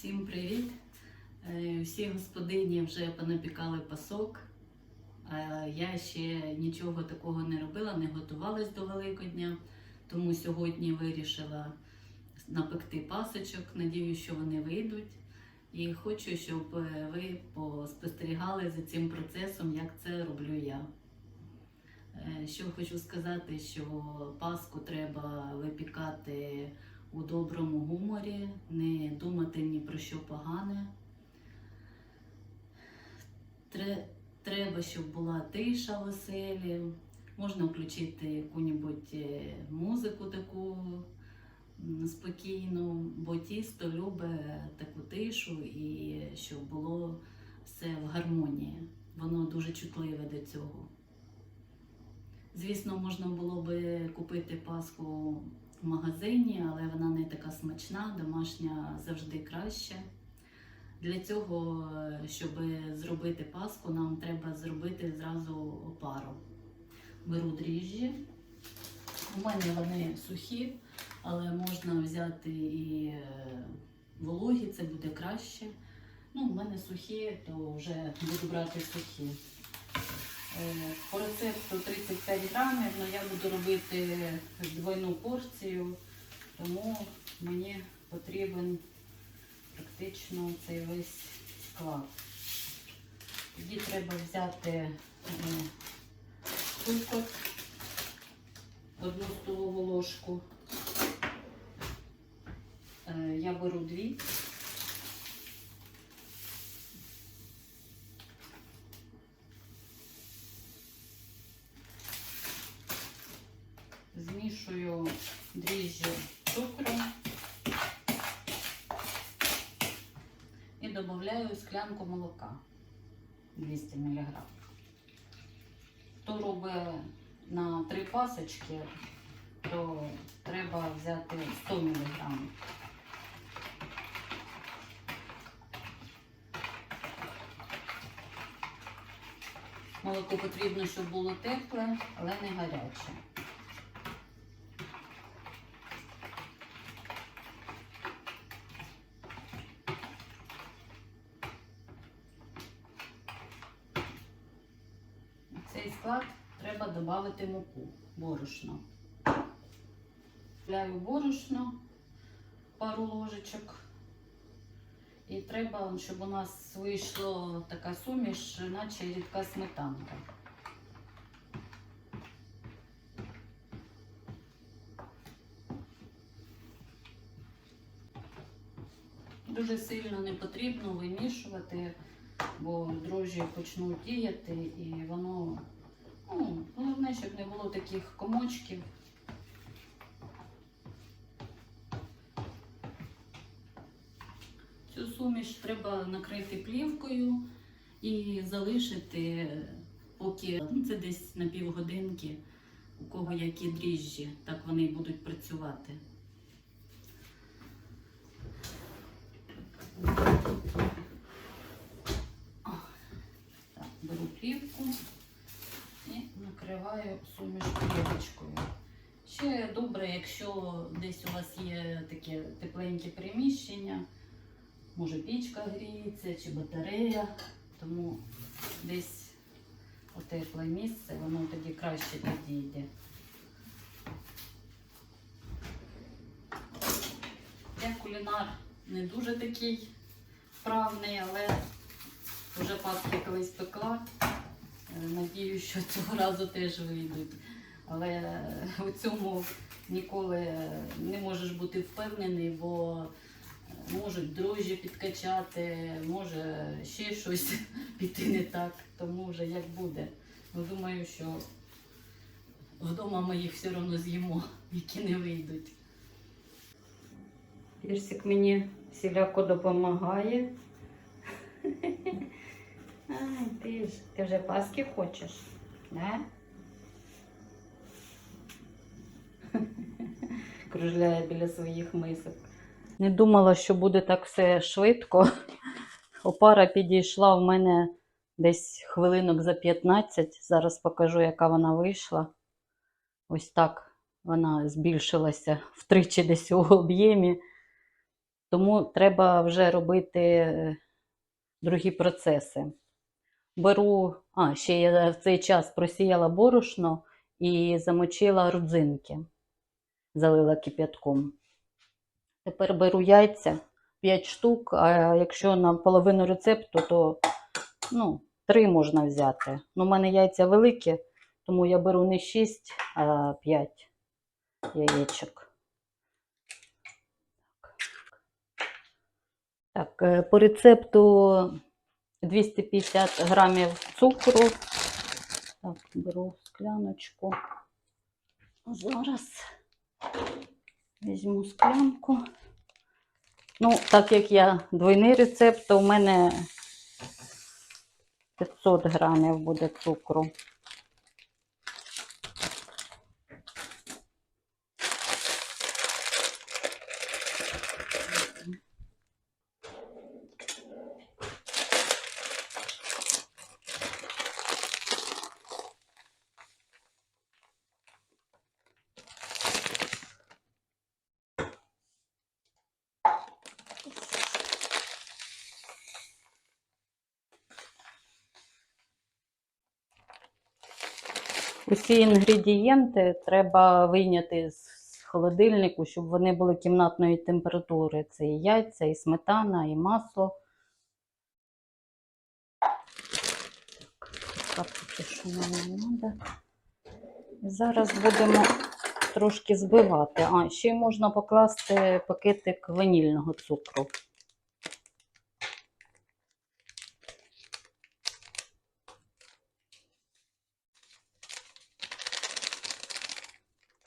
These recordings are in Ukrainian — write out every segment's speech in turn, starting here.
Всім привіт! Е, Всі господині вже понапікали пасок. Я ще нічого такого не робила, не готувалась до Великодня, тому сьогодні вирішила напекти пасочок. Надію, що вони вийдуть. І хочу, щоб е, ви поспостерігали за цим процесом, як це роблю я. Е, Що хочу сказати, що паску треба випікати у доброму гуморі, не думати ні про що погане. Треба, щоб була тиша в оселі. Можна включити яку-небудь е, музику таку спокійну, бо тісто любить таку тишу і щоб було все в гармонії. Воно дуже чутливе до цього. Звісно, можна було би купити паску в магазині, але вона не така смачна, домашня завжди краще. Для цього, щоб зробити паску, нам треба зробити зразу опару. Беру дріжджі. У мене вони сухі, але можна взяти і е, вологі, це буде краще. Ну, у мене сухі, то вже буду брати сухі. Е, По рецепту 35 грамів, але я буду робити двойну порцію, тому мені потрібен практично цей весь склад. Тоді треба взяти е, цукор, одну столову ложку. Е, Я беру дві. Змішую дріжджі з цукром і додаю склянку молока 200 мг. Хто робить на три пасочки, то треба взяти 100 мг. Молоко потрібно, щоб було тепле, але не гаряче. В цей склад додати муку, борошно. Вляю борошно пару ложечок. І треба, щоб у нас вийшла така суміш, наче рідка сметанка. Дуже сильно не потрібно вимішувати, бо дрожжі почнуть діяти і воно, ну, головне, щоб не було таких комочків. Цю суміш треба накрити плівкою і залишити, поки ну, це десь на півгодинки, у кого які дріжджі, так вони будуть працювати. О, Так, беру плівку і накриваю суміш плівочкою. Ще добре, якщо десь у вас є таке тепленьке приміщення, може пічка гріється чи батарея, тому десь отепле місце, воно тоді краще підійде. Я кулінар не дуже такий вправний, але вже паски колись пекла. Е, Надію, що цього разу теж вийдуть. Але у цьому ніколи не можеш бути впевнений, бо е, можуть дрожжі підкачати, може ще щось піти не так, тому вже як буде. Ну, думаю, що вдома ми їх все одно з'їмо, які не вийдуть. Персик мені всіляко допомагає. Ай, ти ж, ти вже паски хочеш, да? Кружляє біля своїх мисок. Не думала, що буде так все швидко. Опара підійшла в мене десь хвилинок за 15. Зараз покажу, яка вона вийшла. Ось так вона збільшилася втричі десь у об'ємі. тому треба вже робити е, другі процеси. Беру, а, ще я в цей час просіяла борошно і замочила родзинки, залила кип'ятком. Тепер беру яйця 5 штук, а якщо на половину рецепту, то ну, 3 можна взяти. Ну, у мене яйця великі, тому я беру не 6, а 5 яєчок. Так, е, по рецепту 250 грамів цукру. Так, беру скляночку. Зараз візьму склянку. Ну, так як я двойний рецепт, то у мене 500 грамів буде цукру. Усі інгредієнти треба вийняти з холодильнику, щоб вони були кімнатної температури. Це і яйця, і сметана, і масло. Зараз будемо трошки збивати. А, ще можна покласти пакетик ванільного цукру.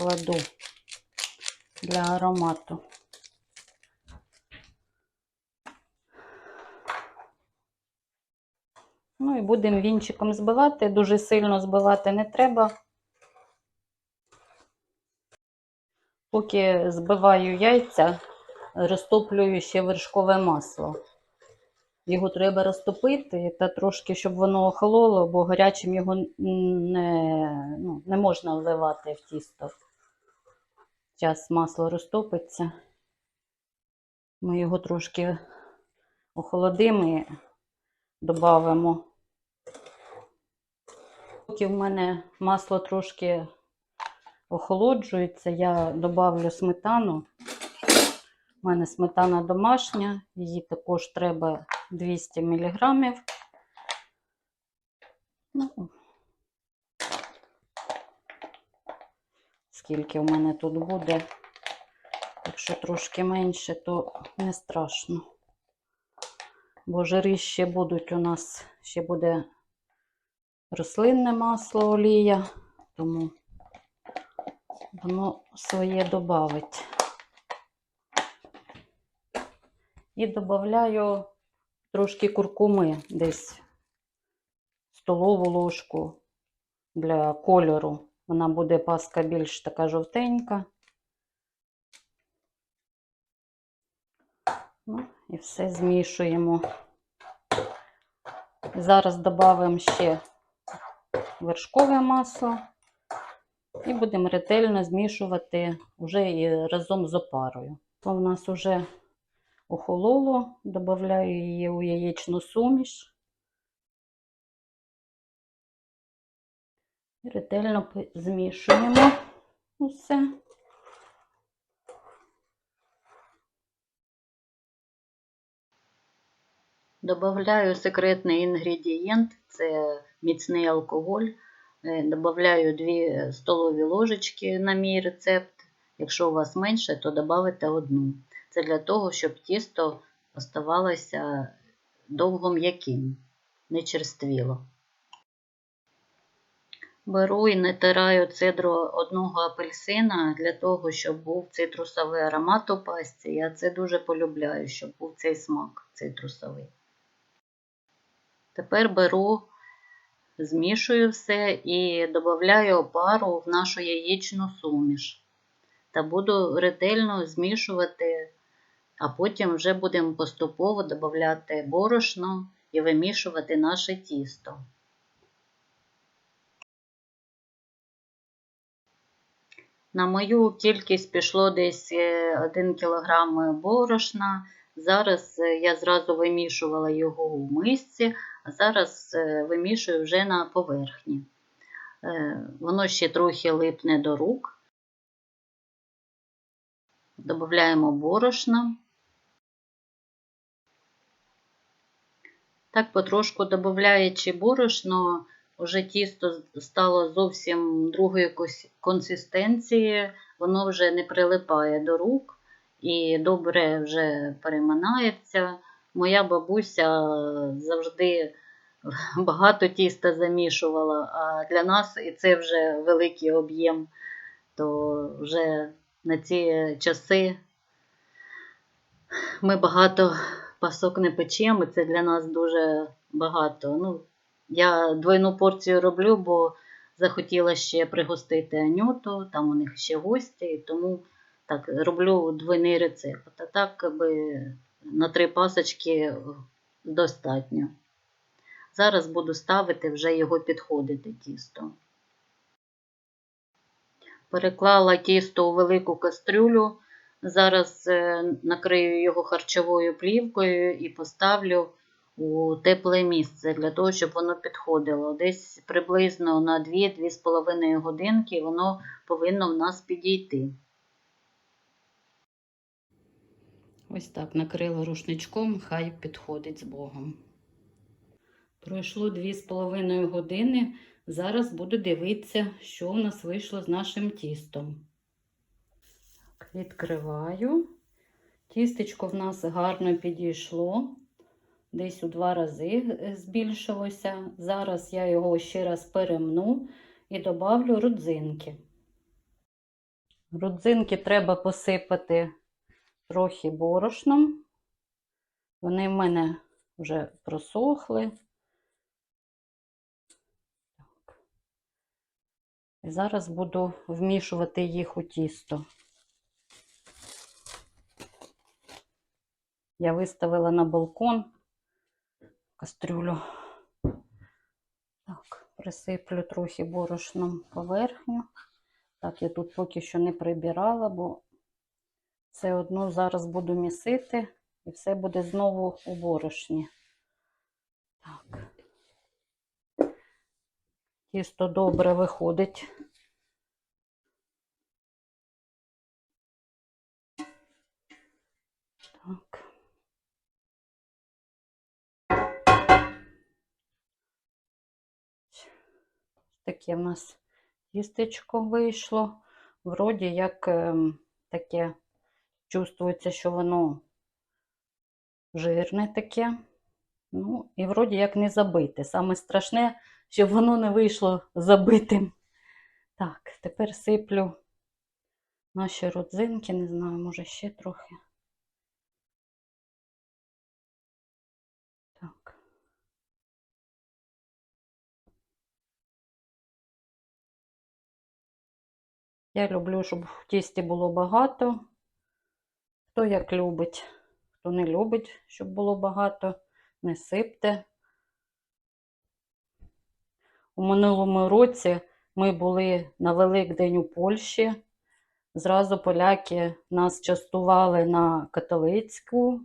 Кладу для аромату. Ну і будемо вінчиком збивати. Дуже сильно збивати не треба. Поки збиваю яйця, розтоплюю ще вершкове масло. Його треба розтопити та трошки, щоб воно охололо, бо гарячим його не, ну, не можна вливати в тісто. Зараз масло розтопиться. Ми його трошки охолодимо і додамо. Поки в мене масло трошки охолоджується, я додавлю сметану. У мене сметана домашня, її також треба 200 мг. Скільки в мене тут буде. Якщо трошки менше, то не страшно. Бо жири ще будуть у нас, ще буде рослинне масло, олія, тому воно своє додавить. І додаю трошки куркуми, десь столову ложку для кольору. Вона буде паска більш така жовтенька. Ну, і все змішуємо. Зараз додамо ще вершкове масло і будемо ретельно змішувати вже і разом з опарою. В нас вже охололо, додаю її у яєчну суміш. Ретельно змішуємо усе. Добавляю секретний інгредієнт, це міцний алкоголь. Е, Добавляю 2 столові ложечки на мій рецепт. Якщо у вас менше, то додавайте одну. Це для того, щоб тісто оставалося довго м'яким, не черствіло. Беру і натираю цедру одного апельсина для того, щоб був цитрусовий аромат у пасті. Я це дуже полюбляю, щоб був цей смак цитрусовий. Тепер беру, змішую все і додаю опару в нашу яєчну суміш. Та буду ретельно змішувати, а потім вже будемо поступово додати борошно і вимішувати наше тісто. На мою кількість пішло десь 1 кг борошна. Зараз е, я зразу вимішувала його у мисці, а зараз е, вимішую вже на поверхні. Е, Воно ще трохи липне до рук. Додаємо борошна. Так, потрошку додаючи борошно, вже тісто стало зовсім другої консистенції, воно вже не прилипає до рук і добре вже переминається. Моя бабуся завжди багато тіста замішувала, а для нас і це вже великий об'єм, то вже на ці часи ми багато пасок не печемо, це для нас дуже багато. Ну, я двойну порцію роблю, бо захотіла ще пригостити Анюту, там у них ще гості, тому так, роблю двойний рецепт. А так аби на три пасочки достатньо. Зараз буду ставити вже його підходити тісто. Переклала тісто у велику кастрюлю. Зараз е, накрию його харчовою плівкою і поставлю у тепле місце для того, щоб воно підходило. Десь приблизно на 2-2,5 годинки воно повинно в нас підійти. Ось так накрила рушничком, хай підходить з Богом. Пройшло 2,5 години. Зараз буду дивитися, що у нас вийшло з нашим тістом. Відкриваю. Тістечко в нас гарно підійшло. Десь у два рази е, збільшилося. Зараз я його ще раз перемну і добавлю родзинки. Родзинки треба посипати трохи борошном. Вони в мене вже просохли. І зараз буду вмішувати їх у тісто. Я виставила на балкон кастрюлю. Так, присиплю трохи борошном поверхню. Так, я тут поки що не прибирала, бо все одно зараз буду місити і все буде знову у борошні. Так. Тісто добре виходить. Таке в нас тістечко вийшло. Вроді як ем, таке чувствується, що воно жирне таке. Ну, і вроді як не забите. Саме страшне, щоб воно не вийшло забитим. Так, тепер сиплю наші родзинки, не знаю, може ще трохи. Я люблю, щоб в тісті було багато. Хто як любить, хто не любить, щоб було багато, не сипте. У минулому році ми були на Великдень у Польщі. Зразу поляки нас частували на католицьку,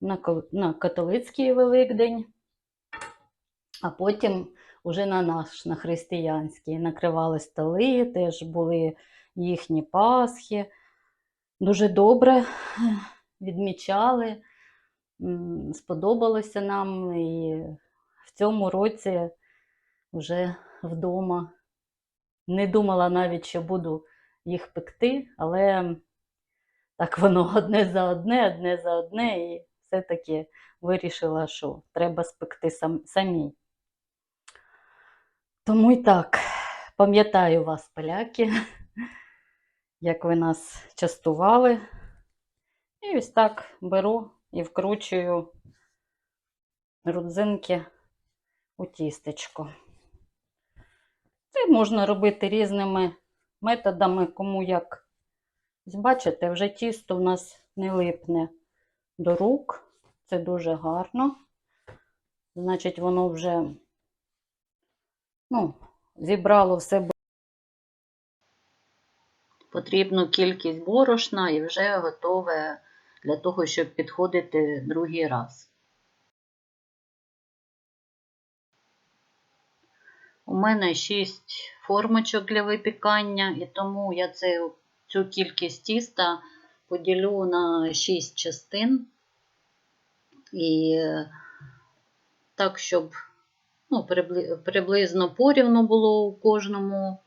на, католицький Великдень, а потім уже на наш, на християнський. Накривали столи, теж були їхні Пасхи. Дуже добре відмічали. Сподобалося нам і в цьому році вже вдома. Не думала навіть, що буду їх пекти, але так воно одне за одне, одне за одне, і все-таки вирішила, що треба спекти сам, самій. Тому і так, пам'ятаю вас, поляки, як ви нас частували. І ось так беру і вкручую родзинки у тістечко. Це можна робити різними методами, кому як. Бачите, вже тісто в нас не липне до рук. Це дуже гарно. Значить, воно вже ну, зібрало в себе потрібну кількість борошна і вже готове для того, щоб підходити другий раз. У мене 6 формочок для випікання, і тому я це, цю кількість тіста поділю на 6 частин. І так, щоб ну, прибли- приблизно порівну було у кожному.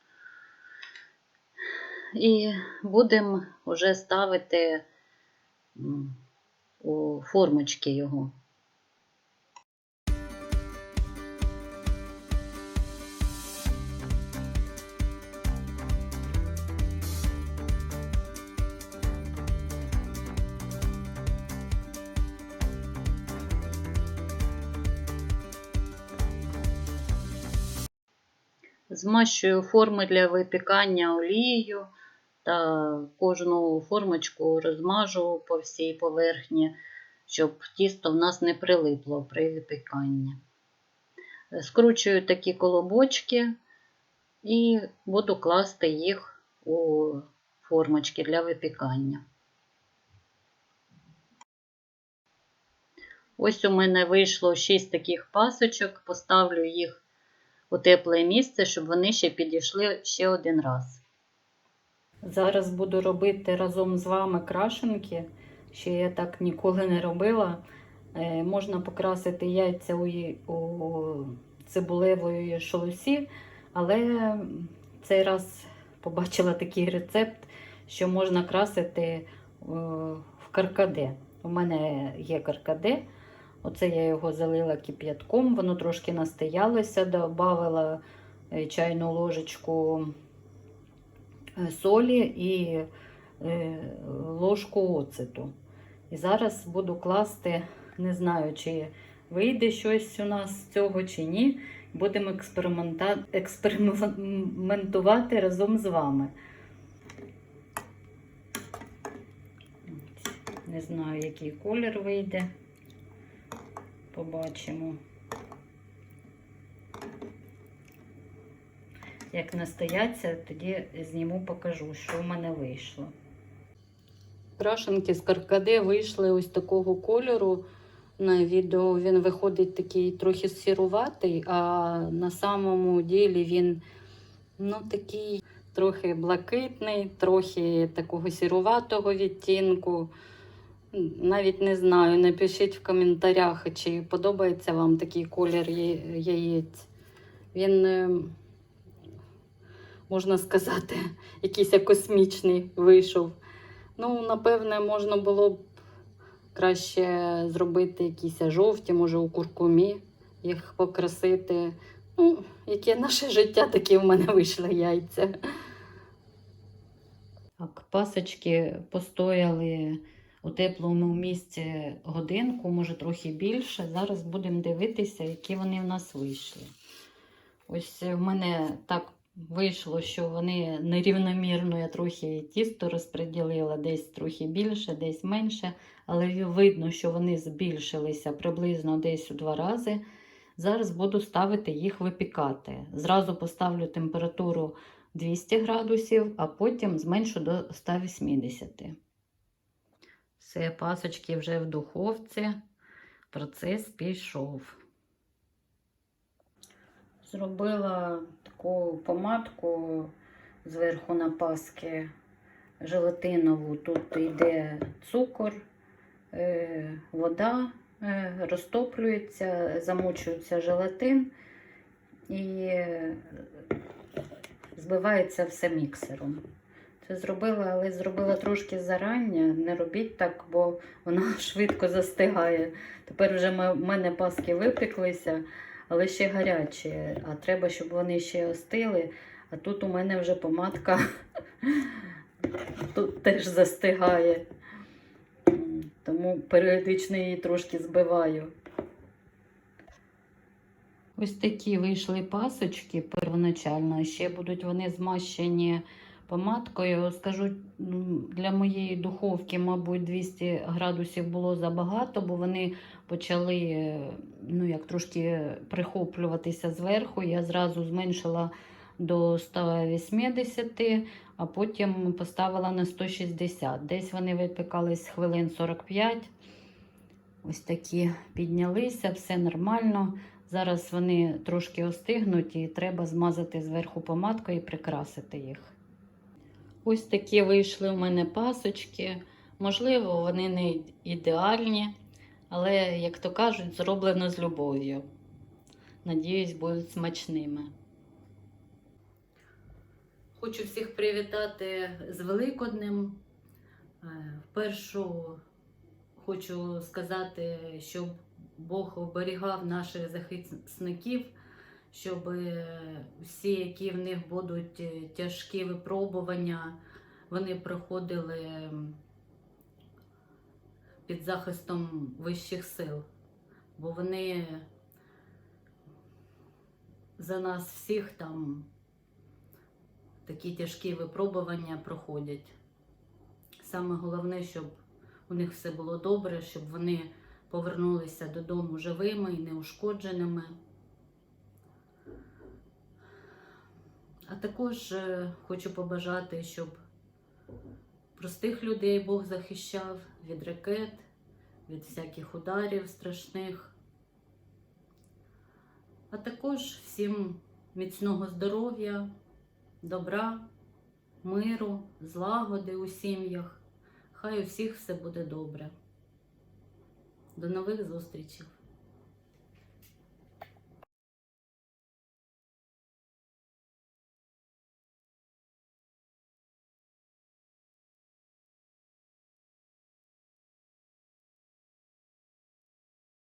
І будемо вже ставити у формочки його. Змащую форми для випікання олією та кожну формочку розмажу по всій поверхні, щоб тісто в нас не прилипло при випіканні. Скручую такі колобочки і буду класти їх у формочки для випікання. Ось у мене вийшло 6 таких пасочок, поставлю їх у тепле місце, щоб вони ще підійшли ще один раз. Зараз буду робити разом з вами крашенки. Ще я так ніколи не робила. Е, можна покрасити яйця у, цибулевої шолосі, але цей раз побачила такий рецепт, що можна красити е, в каркаде. У мене є каркаде. Оце я його залила кип'ятком, воно трошки настоялося, додала е, чайну ложечку е, солі і е, ложку оцету. І зараз буду класти, не знаю, чи вийде щось у нас з цього чи ні. Будемо експериментувати разом з вами. Не знаю, який колір вийде. Побачимо. Як настояться, тоді зніму, покажу, що в мене вийшло. Крашенки з каркаде вийшли ось такого кольору. На відео він виходить такий трохи сіруватий, а на самому ділі він ну, такий трохи блакитний, трохи такого сіруватого відтінку. Навіть не знаю, напишіть в коментарях, чи подобається вам такий колір яєць. Він, е, можна сказати, якийсь космічний вийшов. Ну, напевне, можна було б краще зробити якісь жовті, може, у куркумі їх покрасити. Ну, яке наше життя, такі в мене вийшли яйця. Так, пасочки постояли у теплому місці годинку, може трохи більше. Зараз будемо дивитися, які вони в нас вийшли. Ось в мене так вийшло, що вони нерівномірно, я трохи тісто розподілила, десь трохи більше, десь менше, але видно, що вони збільшилися приблизно десь у два рази. Зараз буду ставити їх випікати. Зразу поставлю температуру 200 градусів, а потім зменшу до 180. Все, пасочки вже в духовці. Процес пішов. Зробила таку помадку зверху на паски желатинову. Тут йде цукор, е, вода, е, розтоплюється, замочується желатин і збивається все міксером. Це зробила, але зробила трошки зарання. Не робіть так, бо вона швидко застигає. Тепер вже в мене паски випеклися, але ще гарячі. А треба, щоб вони ще остили. А тут у мене вже помадка тут теж застигає. Тому періодично її трошки збиваю. Ось такі вийшли пасочки первоначально. Ще будуть вони змащені помадкою. Скажу, для моєї духовки, мабуть, 200 градусів було забагато, бо вони почали е, ну, як трошки прихоплюватися зверху. Я зразу зменшила до 180, а потім поставила на 160. Десь вони випікались хвилин 45. Ось такі піднялися, все нормально. Зараз вони трошки остигнуть і треба змазати зверху помадкою і прикрасити їх. Ось такі вийшли у мене пасочки. Можливо, вони не ідеальні, але, як то кажуть, зроблено з любов'ю. Надіюсь, будуть смачними. Хочу всіх привітати з Великоднем. Е, Впершу хочу сказати, щоб Бог оберігав наших захисників, щоб е, всі, які в них будуть е, тяжкі випробування, вони проходили під захистом вищих сил, бо вони за нас всіх там такі тяжкі випробування проходять. Саме головне, щоб у них все було добре, щоб вони повернулися додому живими і неушкодженими. А також е, хочу побажати, щоб простих людей Бог захищав від ракет, від всяких ударів страшних. А також всім міцного здоров'я, добра, миру, злагоди у сім'ях. Хай у всіх все буде добре. До нових зустрічей!